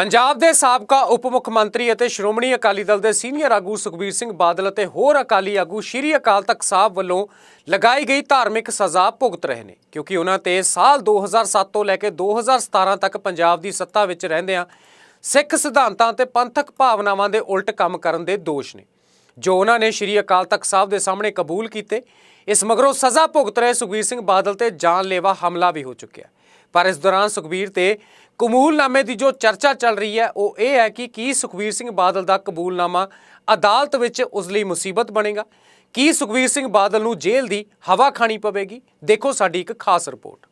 ਪੰਜਾਬ ਦੇ ਸਾਬਕਾ ਉਪ ਮੁੱਖ ਮੰਤਰੀ ਅਤੇ ਸ਼੍ਰੋਮਣੀ ਅਕਾਲੀ ਦਲ ਦੇ ਸੀਨੀਅਰ ਆਗੂ ਸੁਖਬੀਰ ਸਿੰਘ ਬਾਦਲ ਅਤੇ ਹੋਰ ਅਕਾਲੀ ਆਗੂ ਸ਼੍ਰੀ ਅਕਾਲ ਤਖਤ ਸਾਹਿਬ ਵੱਲੋਂ ਲਗਾਈ ਗਈ ਧਾਰਮਿਕ ਸਜ਼ਾ ਭੁਗਤ ਰਹੇ ਨੇ, ਕਿਉਂਕਿ ਉਹਨਾਂ ਤੇ ਸਾਲ 2007 ਤੋਂ ਲੈ ਕੇ 2017 ਤੱਕ ਪੰਜਾਬ ਦੀ ਸੱਤਾ ਵਿੱਚ ਰਹਿੰਦਿਆਂ ਸਿੱਖ ਸਿਧਾਂਤਾਂ ਤੇ ਪੰਥਕ ਭਾਵਨਾਵਾਂ ਦੇ ਉਲਟ ਕੰਮ ਕਰਨ ਦੇ ਦੋਸ਼ ਨੇ। ਜੋ ਉਹਨਾਂ ਨੇ ਸ਼੍ਰੀ ਅਕਾਲ ਤਖਤ ਸਾਹਿਬ ਦੇ ਸਾਹਮਣੇ ਕਬੂਲ ਕੀਤੇ, ਇਸ ਮਗਰੋਂ ਸਜ਼ਾ ਭੁਗਤ ਰਹੇ ਸੁਖਬੀਰ ਸਿੰਘ ਬਾਦਲ ਤੇ ਜਾਨਲੇਵਾ ਹਮਲਾ ਵੀ ਹੋ ਚੁੱਕਿਆ। ਪਰ ਇਸ ਦੌਰਾਨ ਸੁਖਬੀਰ ਤੇ ਕਬੂਲਨਾਮੇ ਦੀ ਜੋ ਚਰਚਾ ਚੱਲ ਰਹੀ ਹੈ, ਉਹ ਇਹ ਹੈ ਕਿ ਕੀ ਸੁਖਬੀਰ ਸਿੰਘ ਬਾਦਲ ਦਾ ਕਬੂਲਨਾਮਾ ਅਦਾਲਤ ਵਿੱਚ ਉਸ ਲਈ ਮੁਸੀਬਤ ਬਣੇਗਾ? ਕੀ ਸੁਖਬੀਰ ਸਿੰਘ ਬਾਦਲ ਨੂੰ ਜੇਲ੍ਹ ਦੀ ਹਵਾ ਖਾਣੀ ਪਵੇਗੀ? ਦੇਖੋ ਸਾਡੀ ਇੱਕ ਖਾਸ ਰਿਪੋਰਟ।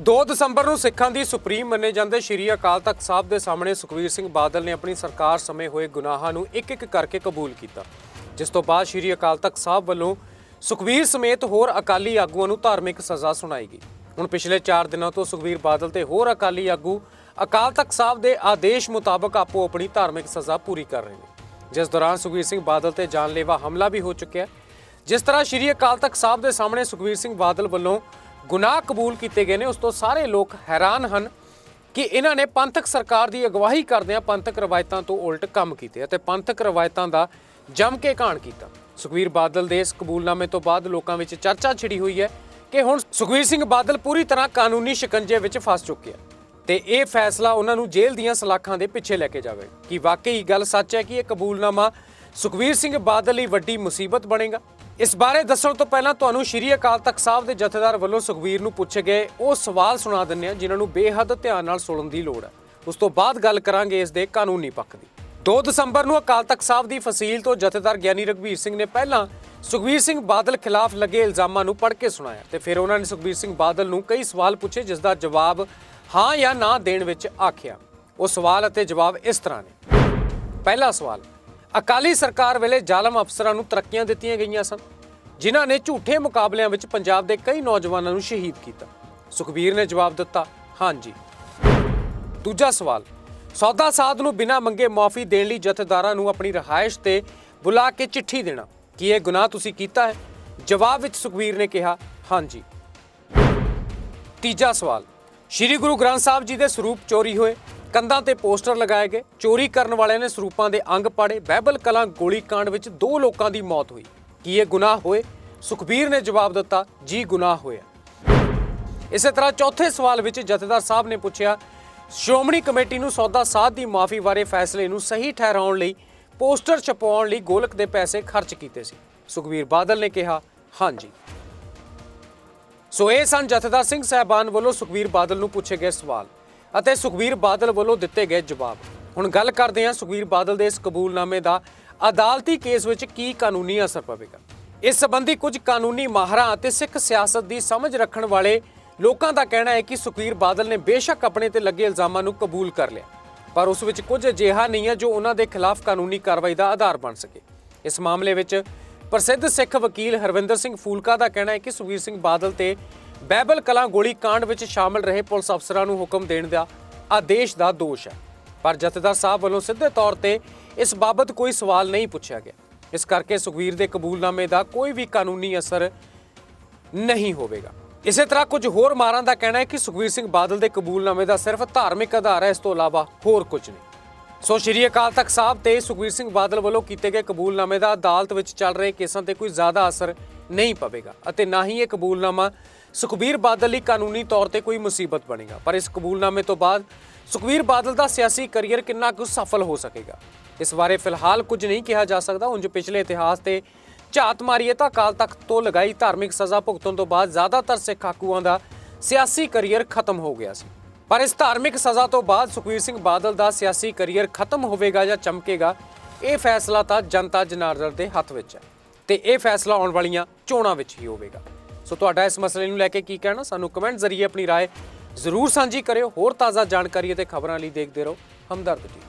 ਦੋ ਦਸੰਬਰ ਨੂੰ ਸਿੱਖਾਂ ਦੀ ਸੁਪਰੀਮ ਮੰਨੇ ਜਾਂਦੇ ਸ਼੍ਰੀ ਅਕਾਲ ਤਖਤ ਸਾਹਿਬ ਦੇ ਸਾਹਮਣੇ ਸੁਖਬੀਰ ਸਿੰਘ ਬਾਦਲ ਨੇ ਆਪਣੀ ਸਰਕਾਰ ਸਮੇਂ ਹੋਏ ਗੁਨਾਹਾਂ ਨੂੰ ਇੱਕ-ਇੱਕ ਕਰਕੇ ਕਬੂਲ ਕੀਤਾ। ਜਿਸ ਤੋਂ ਬਾਅਦ ਸ਼੍ਰੀ ਅਕਾਲ ਤਖਤ ਸਾਹਿਬ ਵੱਲੋਂ ਸੁਖਬੀਰ ਸਮੇਤ ਹੋਰ ਅਕਾਲੀ ਆਗੂਆਂ ਨੂੰ ਧਾਰਮਿਕ ਸਜ਼ਾ ਸੁਣਾਈ ਗਈ। ਹੁਣ ਪਿਛਲੇ 4 ਦਿਨਾਂ ਤੋਂ ਸੁਖਬੀਰ ਬਾਦਲ ਤੇ ਹੋਰ ਅਕਾਲੀ ਆਗੂ ਅਕਾਲ ਤਖਤ ਸਾਹਿਬ ਦੇ ਆਦੇਸ਼ ਮੁਤਾਬਕ ਆਪੋ ਆਪਣੀ ਧਾਰਮਿਕ ਸਜ਼ਾ ਪੂਰੀ ਕਰ ਰਹੇ ਨੇ। ਜਿਸ ਦੌਰਾਨ ਸੁਖਬੀਰ ਸਿੰਘ ਬਾਦਲ ਤੇ ਜਾਨਲੇਵਾ ਹਮਲਾ ਵੀ ਹੋ ਚੁੱਕਿਆ ਹੈ। ਜਿਸ ਤਰ੍ਹਾਂ ਸ਼੍ਰੀ ਅਕਾਲ ਤਖਤ ਸਾਹਿਬ ਦੇ ਸਾਹਮਣੇ ਸੁਖਬੀਰ ਸਿੰਘ ਬਾਦਲ ਵੱਲੋਂ ਗੁਨਾਹ ਕਬੂਲ ਕੀਤੇ ਗਏ ਨੇ, ਉਸ ਤੋਂ ਸਾਰੇ ਲੋਕ ਹੈਰਾਨ ਹਨ ਕਿ ਇਹਨਾਂ ਨੇ ਪੰਥਕ ਸਰਕਾਰ ਦੀ ਅਗਵਾਈ ਕਰਦਿਆਂ ਪੰਥਕ ਰਵਾਇਤਾਂ ਤੋਂ ਉਲਟ ਕੰਮ ਕੀਤੇ ਅਤੇ ਪੰਥਕ ਰਵਾਇਤਾਂ ਦਾ ਜੰਮ ਕੇ ਘਾਣ ਕੀਤਾ। ਸੁਖਬੀਰ ਬਾਦਲ ਦੇ ਇਸ ਕਬੂਲਨਾਮੇ ਤੋਂ ਬਾਅਦ ਲੋਕਾਂ ਵਿੱਚ ਚਰਚਾ ਛਿੜੀ ਹੋਈ ਹੈ ਕਿ ਹੁਣ ਸੁਖਬੀਰ ਸਿੰਘ ਬਾਦਲ ਪੂਰੀ ਤਰ੍ਹਾਂ ਕਾਨੂੰਨੀ ਸ਼ਿਕੰਜੇ ਵਿੱਚ ਫਸ ਚੁੱਕੇ ਆ ਤੇ ਇਹ ਫੈਸਲਾ ਉਹਨਾਂ ਨੂੰ ਜੇਲ੍ਹ ਦੀਆਂ ਸਲਾਖਾਂ ਦੇ ਪਿੱਛੇ ਲੈ ਕੇ ਜਾਵੇ ਕਿ ਵਾਕਈ ਗੱਲ ਸੱਚ ਹੈ ਕਿ ਇਹ ਕਬੂਲਨਾਮਾ ਸੁਖਬੀਰ ਸਿੰਘ ਬਾਦਲ ਲਈ ਵੱਡੀ ਮੁਸੀਬਤ ਬਣੇਗਾ? ਇਸ ਬਾਰੇ ਦੱਸਣ ਤੋਂ ਪਹਿਲਾਂ ਤੁਹਾਨੂੰ ਸ਼੍ਰੀ ਅਕਾਲ ਤਖਤ ਸਾਹਿਬ ਦੇ ਜਥੇਦਾਰ ਵੱਲੋਂ ਸੁਖਬੀਰ ਨੂੰ ਪੁੱਛੇ ਗਏ ਉਹ ਸਵਾਲ ਸੁਣਾ ਦਿੰਦੇ ਹਾਂ, ਜਿਨ੍ਹਾਂ ਨੂੰ ਬੇਹੱਦ ਧਿਆਨ ਨਾਲ ਸੁਣਨ ਦੀ ਲੋੜ ਹੈ। ਉਸ ਤੋਂ ਬਾਅਦ ਗੱਲ ਕਰਾਂਗੇ ਇਸ ਦੇ ਕਾਨੂੰਨੀ ਪੱਖ ਦੀ। 2 ਦਸੰਬਰ ਨੂੰ ਅਕਾਲ ਤਖਤ ਸਾਹਿਬ ਦੀ ਫਸੀਲ ਤੋਂ ਜਥੇਦਾਰ ਗਿਆਨੀ ਰਘਵੀਰ ਸਿੰਘ ਨੇ ਪਹਿਲਾਂ ਸੁਖਬੀਰ ਸਿੰਘ ਬਾਦਲ ਖਿਲਾਫ ਲੱਗੇ ਇਲਜ਼ਾਮਾਂ ਨੂੰ ਪੜ੍ਹ ਕੇ ਸੁਣਾਇਆ ਤੇ ਫਿਰ ਉਹਨਾਂ ਨੇ ਸੁਖਬੀਰ ਸਿੰਘ ਬਾਦਲ ਨੂੰ ਕਈ ਸਵਾਲ ਪੁੱਛੇ ਜਿਸ ਦਾ ਜਵਾਬ ਹਾਂ ਜਾਂ ਨਾ ਦੇਣ ਵਿੱਚ ਆਖਿਆ। ਉਹ ਸਵਾਲ ਅਤੇ ਜਵਾਬ ਇਸ ਤਰ੍ਹਾਂ ਨੇ। ਪਹਿਲਾ ਸਵਾਲ, ਅਕਾਲੀ ਸਰਕਾਰ ਵੇਲੇ ਜ਼ਾਲਮ ਅਫਸਰਾਂ ਨੂੰ ਤਰੱਕੀਆਂ ਦਿੱਤੀਆਂ ਗਈਆਂ ਸਨ, ਜਿਨ੍ਹਾਂ ਨੇ ਝੂਠੇ ਮੁਕਾਬਲਿਆਂ ਵਿੱਚ ਪੰਜਾਬ ਦੇ ਕਈ ਨੌਜਵਾਨਾਂ ਨੂੰ ਸ਼ਹੀਦ ਕੀਤਾ। ਸੁਖਬੀਰ ਨੇ ਜਵਾਬ ਦਿੱਤਾ ਹਾਂਜੀ ਦੂਜਾ ਸਵਾਲ ਸੌਦਾ ਸਾਧ ਨੂੰ ਬਿਨਾਂ ਮੰਗੇ ਮਾਫੀ ਦੇਣ ਲਈ ਜਥੇਦਾਰਾਂ ਨੂੰ ਆਪਣੀ ਰਹਾਇਸ਼ ਤੇ ਬੁਲਾ ਕੇ ਚਿੱਠੀ ਦੇਣਾ। ਕੀ ਇਹ ਗੁਨਾਹ ਤੁਸੀਂ ਕੀਤਾ ਹੈ? ਜਵਾਬ ਵਿੱਚ ਸੁਖਬੀਰ ਨੇ ਕਿਹਾ, ਹਾਂਜੀ। ਤੀਜਾ ਸਵਾਲ, ਸ਼੍ਰੀ ਗੁਰੂ ਗ੍ਰੰਥ ਸਾਹਿਬ ਜੀ ਦੇ ਸਰੂਪ ਚੋਰੀ ਹੋਏ। ਕੰਧਾਂ ਤੇ ਪੋਸਟਰ ਲਗਾਏ ਗਏ। ਚੋਰੀ ਕਰਨ ਵਾਲਿਆਂ ਨੇ ਸਰੂਪਾਂ ਦੇ ਅੰਗ ਪਾੜੇ। ਬਾਈਬਲ ਕਲਾਂ ਗੋਲੀ ਕਾਂਡ ਵਿੱਚ ਦੋ ਲੋਕਾਂ ਦੀ ਮੌਤ ਹੋਈ। ਕੀ ਇਹ ਗੁਨਾਹ ਹੋਏ? ਸੁਖਬੀਰ ਨੇ ਜਵਾਬ ਦਿੱਤਾ, ਜੀ ਗੁਨਾਹ ਹੋਇਆ। ਇਸੇ ਤਰ੍ਹਾਂ ਚੌਥੇ ਸਵਾਲ ਵਿੱਚ ਜਥੇਦਾਰ ਸਾਹਿਬ ਨੇ ਪੁੱਛਿਆ ਸ਼੍ਰੋਮਣੀ ਕਮੇਟੀ ਨੂੰ ਸੌਦਾ ਸਾਧ ਦੀ ਮਾਫੀ ਬਾਰੇ ਫੈਸਲੇ ਨੂੰ ਸਹੀ ਠਹਿਰਾਉਣ ਲਈ ਪੋਸਟਰ ਛਪਾਉਣ ਲਈ ਗੋਲਕ ਦੇ ਪੈਸੇ ਖਰਚ ਕੀਤੇ ਸੀ। ਸੁਖਬੀਰ ਬਾਦਲ ਨੇ ਕਿਹਾ, ਹਾਂਜੀ। ਸੋ ਇਹ ਸਨ ਜਥੇਦਾਰ ਸਿੰਘ ਸਾਹਿਬਾਨ ਵੱਲੋਂ ਸੁਖਬੀਰ ਬਾਦਲ ਨੂੰ ਪੁੱਛੇ ਗਏ ਸਵਾਲ ਅਤੇ ਸੁਖਬੀਰ ਬਾਦਲ ਵੱਲੋਂ ਦਿੱਤੇ ਗਏ ਜਵਾਬ। ਹੁਣ ਗੱਲ ਕਰਦੇ ਹਾਂ ਸੁਖਬੀਰ ਬਾਦਲ ਦੇ ਇਸ ਕਬੂਲਨਾਮੇ ਦਾ ਅਦਾਲਤੀ ਕੇਸ ਵਿੱਚ ਕੀ ਕਾਨੂੰਨੀ ਅਸਰ ਪਵੇਗਾ। ਇਸ ਸੰਬੰਧੀ ਕੁਝ ਕਾਨੂੰਨੀ ਮਾਹਰਾਂ ਅਤੇ ਸਿੱਖ ਸਿਆਸਤ ਦੀ ਸਮਝ ਰੱਖਣ ਵਾਲੇ ਲੋਕਾਂ ਦਾ ਕਹਿਣਾ ਹੈ ਕਿ ਸੁਖਬੀਰ ਬਾਦਲ ਨੇ ਬੇਸ਼ੱਕ ਆਪਣੇ ਤੇ ਲੱਗੇ ਇਲਜ਼ਾਮਾਂ ਨੂੰ ਕਬੂਲ ਕਰ ਲਿਆ। ਪਰ ਉਸ ਵਿੱਚ ਕੁਝ ਅਜਿਹਾ ਨਹੀਂ ਹੈ ਜੋ ਉਹਨਾਂ ਦੇ ਖਿਲਾਫ ਕਾਨੂੰਨੀ ਕਾਰਵਾਈ ਦਾ ਆਧਾਰ ਬਣ ਸਕੇ। ਇਸ ਮਾਮਲੇ ਵਿੱਚ ਪ੍ਰਸਿੱਧ ਸਿੱਖ ਵਕੀਲ ਹਰਵਿੰਦਰ ਸਿੰਘ ਫੂਲਕਾ ਦਾ ਕਹਿਣਾ ਹੈ ਕਿ ਸੁਖਬੀਰ ਸਿੰਘ ਬਾਦਲ ਤੇ ਬੈਬਲ ਕਲਾਂ ਗੋਲੀ ਕਾਂਡ ਵਿੱਚ ਸ਼ਾਮਲ ਰਹੇ ਪੁਲਿਸ ਅਫਸਰਾਂ ਨੂੰ ਹੁਕਮ ਦੇਣ ਦਾ ਆਦੇਸ਼ ਦਾ ਦੋਸ਼ ਹੈ। ਪਰ ਜਥੇਦਾਰ ਸਾਹਿਬ ਵੱਲੋਂ ਸਿੱਧੇ ਤੌਰ ਤੇ ਇਸ ਬਾਬਤ ਕੋਈ ਸਵਾਲ ਨਹੀਂ ਪੁੱਛਿਆ ਗਿਆ। ਇਸ ਕਰਕੇ ਸੁਖਬੀਰ ਦੇ ਕਬੂਲਨਾਮੇ ਦਾ ਕੋਈ ਵੀ ਕਾਨੂੰਨੀ ਅਸਰ ਨਹੀਂ ਹੋਵੇਗਾ। ਇਸੇ ਤਰ੍ਹਾਂ ਕੁਝ ਹੋਰ ਮਾਰਾਂ ਦਾ ਕਹਿਣਾ ਹੈ ਕਿ ਸੁਖਬੀਰ ਸਿੰਘ ਬਾਦਲ ਦੇ ਕਬੂਲਨਾਮੇ ਦਾ ਸਿਰਫ ਧਾਰਮਿਕ ਆਧਾਰ ਹੈ, ਇਸ ਤੋਂ ਇਲਾਵਾ ਹੋਰ ਕੁਝ ਨਹੀਂ। ਸੋ ਸ਼੍ਰੀ ਅਕਾਲ ਤਖਤ ਸਾਹਿਬ ਤੇ ਸੁਖਬੀਰ ਸਿੰਘ ਬਾਦਲ ਵੱਲੋਂ ਕੀਤੇ ਗਏ ਕਬੂਲਨਾਮੇ ਦਾ ਅਦਾਲਤ ਵਿੱਚ ਚੱਲ ਰਹੇ ਕੇਸਾਂ ਤੇ ਕੋਈ ਜ਼ਿਆਦਾ ਅਸਰ ਨਹੀਂ ਪਵੇਗਾ ਅਤੇ ਨਾ ਹੀ ਇਹ ਕਬੂਲਨਾਮਾ ਸੁਖਬੀਰ ਬਾਦਲ ਲਈ ਕਾਨੂੰਨੀ ਤੌਰ ਤੇ ਕੋਈ ਮੁਸੀਬਤ ਬਣੇਗਾ। ਪਰ ਇਸ ਕਬੂਲਨਾਮੇ ਤੋਂ ਬਾਅਦ ਸੁਖਬੀਰ ਬਾਦਲ ਦਾ ਸਿਆਸੀ ਕਰੀਅਰ ਕਿੰਨਾ ਕੁ ਸਫਲ ਹੋ ਸਕੇਗਾ? ਇਸ ਬਾਰੇ ਫਿਲਹਾਲ ਕੁਝ ਨਹੀਂ ਕਿਹਾ ਜਾ ਸਕਦਾ। ਉਂਝ ਪਿਛਲੇ ਇਤਿਹਾਸ ਤੇ ਝਾਤ ਮਾਰੀਏ ਤਾਂ ਅਕਾਲ ਤਖਤ ਤੋਂ ਲਗਾਈ ਧਾਰਮਿਕ ਸਜ਼ਾ ਭੁਗਤਣ ਤੋਂ ਬਾਅਦ ਜ਼ਿਆਦਾਤਰ ਸਿੱਖ ਆਗੂਆਂ ਦਾ ਸਿਆਸੀ ਕੈਰੀਅਰ ਖਤਮ ਹੋ ਗਿਆ ਸੀ ਪਰ ਇਸ ਧਾਰਮਿਕ ਸਜ਼ਾ ਤੋਂ ਬਾਅਦ ਸੁਖਬੀਰ ਸਿੰਘ ਬਾਦਲ ਦਾ ਸਿਆਸੀ ਕੈਰੀਅਰ ਖਤਮ ਹੋਵੇਗਾ ਜਾਂ ਚਮਕੇਗਾ ਇਹ ਫੈਸਲਾ ਤਾਂ ਜਨਤਾ ਜਨਾਰਦਨ ਦੇ ਹੱਥ ਵਿੱਚ ਹੈ ਤੇ ਇਹ ਫੈਸਲਾ ਆਉਣ ਵਾਲੀਆਂ ਚੋਣਾਂ ਵਿੱਚ ਹੀ ਹੋਵੇਗਾ ਸੋ ਤੁਹਾਡਾ ਇਸ ਮਸਲੇ ਨੂੰ ਲੈ ਕੇ ਕੀ ਕਹਿਣਾ ਸਾਨੂੰ ਕਮੈਂਟ ਜ਼ਰੀਏ ਆਪਣੀ رائے ਜ਼ਰੂਰ ਸਾਂਝੀ ਕਰਿਓ ਹੋਰ ਤਾਜ਼ਾ ਜਾਣਕਾਰੀ ਅਤੇ ਖਬਰਾਂ ਲਈ ਦੇਖਦੇ ਰਹੋ ਹਮਦਰਦ ਜੀ